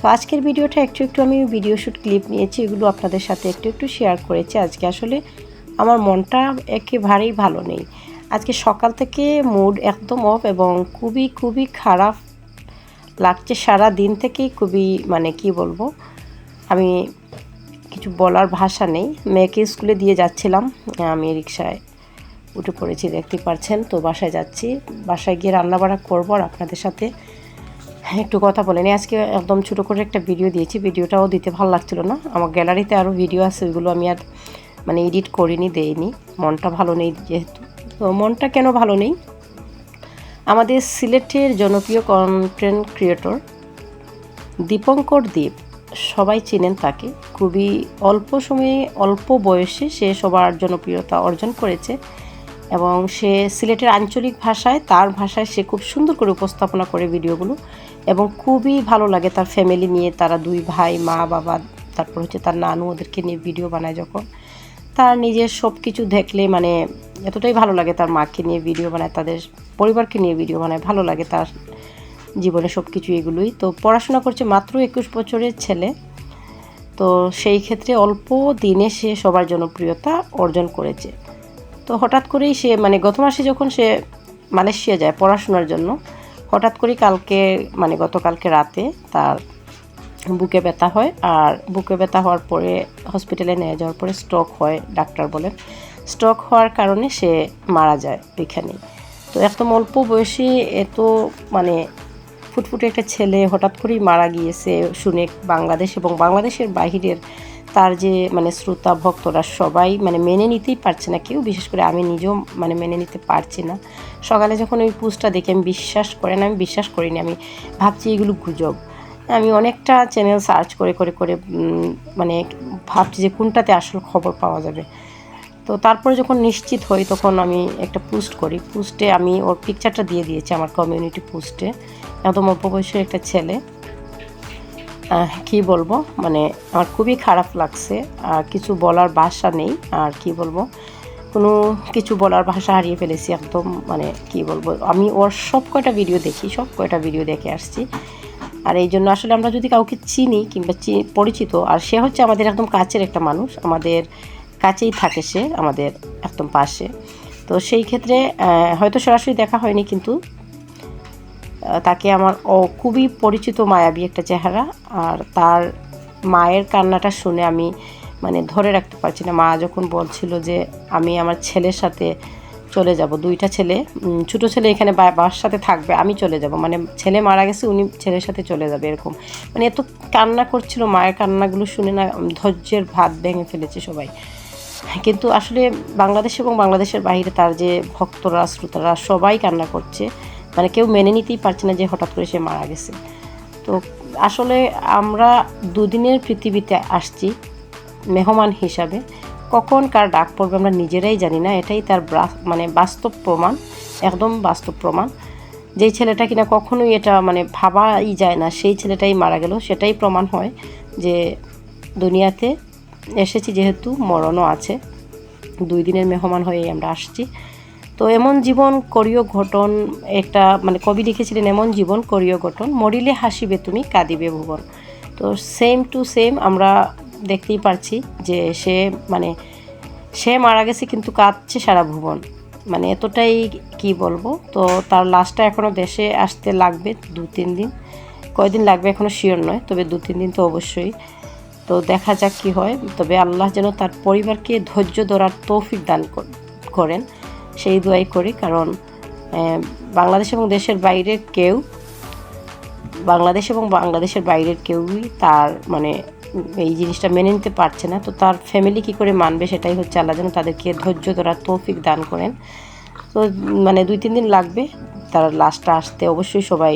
তো আজকের ভিডিওটা একটু একটু আমি ভিডিও শ্যুট ক্লিপ নিয়েছি, এগুলো আপনাদের সাথে একটু একটু শেয়ার করেছি। আজকে আসলে আমার মনটা একেবারেই ভালো নেই। আজকে সকাল থেকে মুড একদম অফ এবং খুবই খুবই খারাপ লাগছে সারা দিন থেকেই, খুবই মানে কি বলব, আমি কিছু বলার ভাষা নেই। মেয়েকে স্কুলে দিয়ে যাচ্ছিলাম, আমি রিক্সায় উঠে পড়েছি দেখতে পারছেন। তো বাসায় যাচ্ছি, বাসায় গিয়ে রান্নাবাড়া করব আর আপনাদের সাথে একটু কথা বলে নিই আজকে একদম ছোটো করে একটা ভিডিও দিয়েছি। ভিডিওটাও দিতে ভালো লাগছিল না। আমার গ্যালারিতে আরও ভিডিও আছে, ওইগুলো আমি আর মানে এডিট করিনি, দেইনি। মনটা ভালো নেই যেহেতু। তো মনটা কেন ভালো নেই? আমাদের সিলেটের জনপ্রিয় কন্টেন্ট ক্রিয়েটর দীপঙ্কর দ্বীপ সবাই চেনেন তাকে। খুবই অল্প সময়ে, অল্প বয়সে সে সবার জনপ্রিয়তা অর্জন করেছে। এবং সে সিলেটের আঞ্চলিক ভাষায়, তার ভাষায় সে খুব সুন্দর করে উপস্থাপনা করে ভিডিওগুলো এবং খুবই ভালো লাগে তার ফ্যামিলি নিয়ে, তারা দুই ভাই, মা, বাবা, তারপর হচ্ছে তার নানু ওদেরকে নিয়ে ভিডিও বানায় যখন। তার নিজের সব কিছু দেখলে মানে এতটাই ভালো লাগে তার মাকে নিয়ে ভিডিও বানায়, তাদের পরিবারকে নিয়ে ভিডিও বানায়, ভালো লাগে তার জীবনে সব কিছু এগুলোই। তো পড়াশোনা করছে মাত্র একুশ বছরের ছেলে। তো সেই ক্ষেত্রে অল্প দিনে সে সবার জনপ্রিয়তা অর্জন করেছে। তো হঠাৎ করেই সে মানে গত মাসে যখন সে মালয়েশিয়া যায় পড়াশোনার জন্য, হঠাৎ করেই কালকে মানে গতকালকে রাতে তার বুকে ব্যথা হয় আর বুকে ব্যথা হওয়ার পরে হসপিটালে নিয়ে যাওয়ার পরে স্ট্রোক হয়, ডাক্তার বলেন। স্ট্রোক হওয়ার কারণে সে মারা যায় ওইখানে তো একদম অল্প বয়সী এত মানে ফুটফুটে একটা ছেলে হঠাৎ করেই মারা গিয়েছে শুনে বাংলাদেশ এবং বাংলাদেশের বাহিরের তার যে মানে শ্রোতা, ভক্তরা সবাই মানে মেনে নিতেই পারছে না। কেউ বিশেষ করে আমি নিজেও মানে মেনে নিতে পারছি না। সকালে যখন ওই পোস্টটা দেখে আমি বিশ্বাস করেন আমি বিশ্বাস করিনি, আমি ভাবছি এগুলো গুজব। আমি অনেকটা চ্যানেল সার্চ করে করে করে মানে ভাবছি যে কোনটাতে আসল খবর পাওয়া যাবে। তো তারপরে যখন নিশ্চিত হই, তখন আমি একটা পোস্ট করি। পোস্টে আমি ওর পিকচারটা দিয়ে দিয়েছি আমার কমিউনিটি পোস্টে একদম অল্প বয়সের একটা ছেলে। কি বলব? মানে আমার খুবই খারাপ লাগছে। আর কিছু বলার ভাষা নেই। আর কি বলব? কোনো কিছু বলার ভাষা হারিয়ে ফেলেছি একদম। মানে কি বলব? আমি ওর সব কয়টা ভিডিও দেখি, সব কয়টা ভিডিও দেখে আসছি। আর এই জন্য আসলে আমরা যদি কাউকে চিনি কিংবা পরিচিত, আর সে হচ্ছে আমাদের একদম কাছের একটা মানুষ। আমাদের কাছেই থাকে সে, আমাদের একদম পাশে। তো সেই ক্ষেত্রে হয়তো সরাসরি দেখা হয়নি কিন্তু তাকে আমার ও খুবই পরিচিত মায়াবী একটা চেহারা, আর তার মায়ের কান্নাটা শুনে আমি মানে ধরে রাখতে পারছি না। মা যখন বলছিল যে আমি আমার ছেলের সাথে চলে যাব, দুইটা ছেলে ছোট ছেলে এখানে বাবার সাথে থাকবে, আমি চলে যাব। মানে ছেলে মারা গেছে, উনি ছেলের সাথে চলে যাবে এরকম। মানে এত কান্না করছিল, মায়ের কান্নাগুলো শুনে না ধৈর্যের ভাত ভেঙে ফেলেছে সবাই। কিন্তু আসলে বাংলাদেশ এবং বাংলাদেশের বাইরে তার যে ভক্তরা, শ্রোতারা সবাই কান্না করছে। মানে কেউ মেনে নিতেই পারছে না যে হঠাৎ করে সে মারা গেছে। তো আসলে আমরা দুদিনের পৃথিবীতে আসছি মেহমান হিসাবে। কখন কার ডাক পড়বে আমরা নিজেরাই জানি না, এটাই তার মানে বাস্তব প্রমাণ, একদম বাস্তব প্রমাণ। যেই ছেলেটা কিনা কখনোই এটা মানে ভাবাই যায় না, সেই ছেলেটাই মারা গেল, সেটাই প্রমাণ হয় যে দুনিয়াতে এসেছি যেহেতু মরণও আছে, দুই দিনের মেহমান হয়েই আমরা আসছি। তো এমন জীবন, করিও ঘটন, একটা মানে কবি লিখেছিলেন, এমন জীবন, করিও ঘটন, মরিলে হাসিবে তুমি, কাঁদিবে ভুবন। তো সেম টু সেম আমরা দেখতেই পারছি যে সে মানে সে মারা গেছে কিন্তু কাঁদছে সারা ভুবন। মানে এতটাই কি বলব? তো তার লাশটা এখনও দেশে আসতে লাগবে দু, তিন দিন। কয়দিন লাগবে এখনও শিওর নয়, তবে দু, তিন দিন তো অবশ্যই। তো দেখা যাক কি হয়। তবে আল্লাহ যেন তার পরিবারকে ধৈর্য ধরার তৌফিক দান করেন। সেই দোয়াই করি, কারণ বাংলাদেশ এবং দেশের বাইরের কেউ, বাংলাদেশ এবং বাংলাদেশের বাইরের কেউই তার মানে এই জিনিসটা মেনে নিতে পারছে না। তো তার ফ্যামিলি কি করে মানবে সেটাই হচ্ছে আল্লাহ যেন তাদেরকে ধৈর্য ধরার তৌফিক দান করেন। তো মানে দুই তিন দিন লাগবে তার লাস্টটা আসতে। অবশ্যই সবাই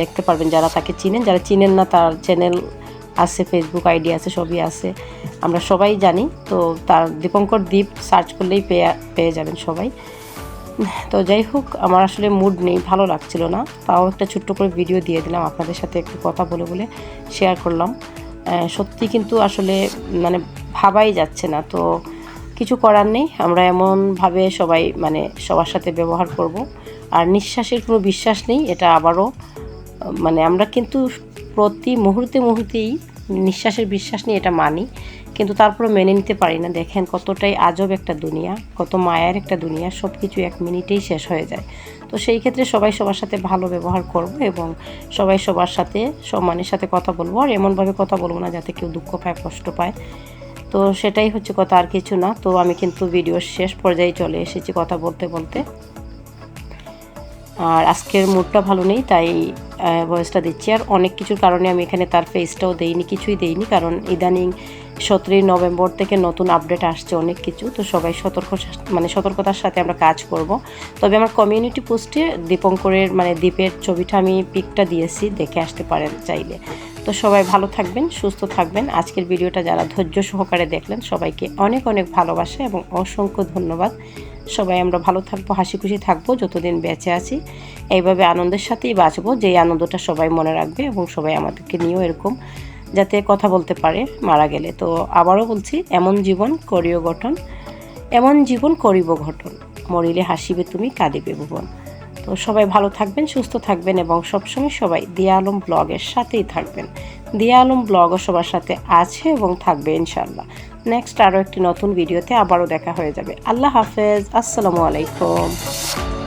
দেখতে পারবেন, যারা তাকে চিনেন। যারা চিনেন না, তার চ্যানেল আছে ফেসবুক আইডি আছে, সবই আছে। আমরা সবাই জানি, তো তার দীপঙ্কর দ্বীপ সার্চ করলেই পেয়ে পেয়ে যাবেন সবাই। তো যাই হোক, আমার আসলে মুড নেই, ভালো লাগছিল না। তাও একটা ছোট্ট করে ভিডিও দিয়ে দিলাম, আপনাদের সাথে একটু কথা বলে বলে শেয়ার করলাম। সত্যি কিন্তু আসলে মানে ভাবাই যাচ্ছে না, তো কিছু করার নেই। আমরা এমনভাবে সবাই মানে সবার সাথে ব্যবহার করব। আর নিঃশ্বাসের কোনো বিশ্বাস নেই, এটা আবারও মানে আমরা কিন্তু প্রতি মুহূর্তে মুহূর্তেই নিঃশ্বাসের বিশ্বাস নিয়ে এটা মানি। কিন্তু তারপরে মেনে নিতে পারি না। দেখেন কতটাই আজব একটা দুনিয়া, কত মায়ের একটা দুনিয়া সব কিছু এক মিনিটেই শেষ হয়ে যায়। তো সেই ক্ষেত্রে সবাই সবার সাথে ভালো ব্যবহার করব এবং সবাই সবার সাথে সম্মানের সাথে কথা বলব আর এমনভাবে কথা বলব না যাতে কেউ দুঃখ পায়, কষ্ট পায়। তো সেটাই হচ্ছে কথা, আর কিছু না। তো আমি কিন্তু ভিডিওর শেষ পর্যায়ে চলে এসেছি কথা বলতে বলতে। আর আজকের মুডটা ভালো নেই, তাই ভয়েসটা দিচ্ছি। আর অনেক কিছুর কারণে আমি এখানে তার ফেসটাও দেইনি, কিছুই দেইনি। কারণ ইদানিং সতেরোই নভেম্বর থেকে নতুন আপডেট আসছে অনেক কিছু, তো সবাই সতর্ক মানে সতর্কতার সাথে আমরা কাজ করব। তবে আমার কমিউনিটি পোস্টে দীপঙ্করের মানে দ্বীপের ছবিটা আমি পিকটা দিয়েছি, দেখে আসতে পারেন চাইলে। তো সবাই ভালো থাকবেন, সুস্থ থাকবেন। আজকের ভিডিওটা যারা ধৈর্য সহকারে দেখলেন, সবাইকে অনেক অনেক ভালোবাসা এবং অসংখ্য ধন্যবাদ। সবাই আমরা ভালো থাকব, হাসি খুশি থাকব, যতদিন বেঁচে আছি। এইভাবে আনন্দের সাথেই বাঁচবো, যেই আনন্দটা সবাই মনে রাখবে এবং সবাই আমাদেরকে নিয়েও এরকম যাতে কথা বলতে পারে, মারা গেলে। তো আবারও বলছি, এমন জীবন করিও গঠন, এমন জীবন করিব ঘটন। মরিলে হাসিবে তুমি, কাঁদিবে ভুবন। তো সবাই ভালো থাকবেন, সুস্থ থাকবেন এবং সবসময় সবাই দিয়া আলম ব্লগের সাথেই থাকবেন। দিয়া আলম ব্লগও সবার সাথে আছে এবং থাকবে ইনশাল্লাহ নেক্সট আরও একটি নতুন ভিডিওতে আবারও দেখা হয়ে যাবে। আল্লাহ হাফেজ, আসসালামু আলাইকুম।